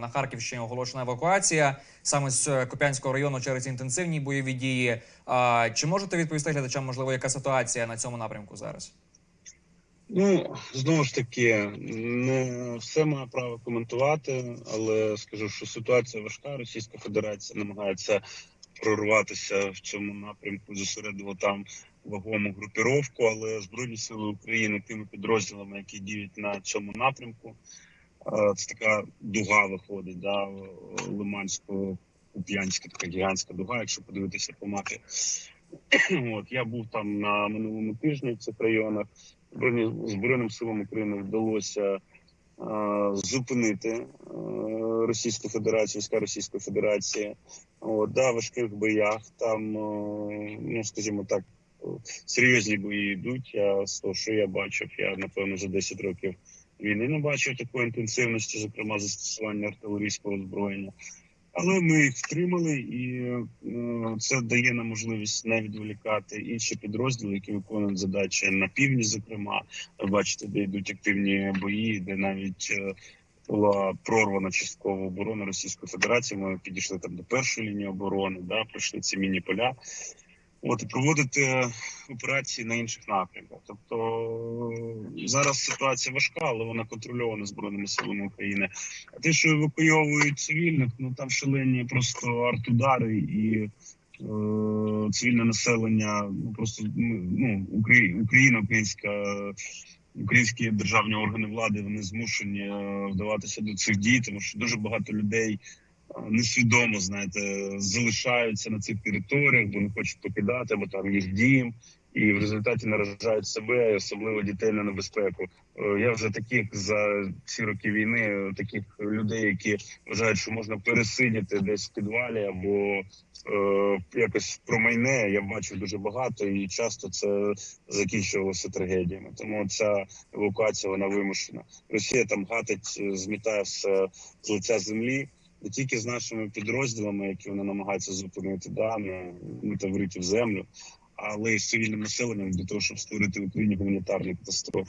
На Харківщині оголошена евакуація саме з е, Куп'янського району через інтенсивні бойові дії. Чи можете відповісти глядачам, можливо, яка ситуація на цьому напрямку зараз? Ну знову ж таки, не все має право коментувати, але скажу, що ситуація важка. Російська Федерація намагається прорватися в цьому напрямку, зосередило там вагому групіровку, але збройні сили України тими підрозділами, які діють на цьому напрямку, це така дуга виходить, да, Лиманського. Куп'янська така гігантська дуга, якщо подивитися по мапі. От я був там на минулому тижні в цих районах. Збройним силам України вдалося зупинити е, Російську Федерацію, війська Російської Федерації. От, да, в важких боях там, е, ну скажімо так, серйозні бої йдуть. Я з того, що я бачив, я напевно за 10 років війни не бачив такої інтенсивності, зокрема застосування артилерійського озброєння. Але ми їх втримали, і е, це дає нам можливість не відволікати інші підрозділи, які виконують задачі на півдні. Зокрема, бачите, де йдуть активні бої, де навіть е, була прорвана часткова оборона Російської Федерації. Ми підійшли там до першої лінії оборони, да пройшли ці міні-поля. От і проводити операції на інших напрямках. Тобто е, зараз ситуація важка, але вона контрольована збройними силами України. А те, що евакуйовують цивільних, ну там шалені просто артудари і е, цивільне населення. Ну просто ну Украї- Україна, українська. Українські державні органи влади вони змушені е, вдаватися до цих дій, тому що дуже багато людей е, несвідомо знаєте залишаються на цих територіях, бо не хочуть покидати, бо там їх дім, і в результаті наражають себе, і особливо дітей на небезпеку. Е, Я вже таких за ці роки війни, е, таких людей, які вважають, що можна пересидіти десь в підвалі або е, якось промайне. Я бачив дуже багато, і часто це закінчувалося трагедіями. Тому ця евакуація вона вимушена. Росія там гатить, е, змітає все з лиця землі. Не тільки з нашими підрозділами, які вони намагаються зупинити, да, на ну, та врити в землю, але й з цивільним населенням для того, щоб створити в Україні гуманітарні катастрофу.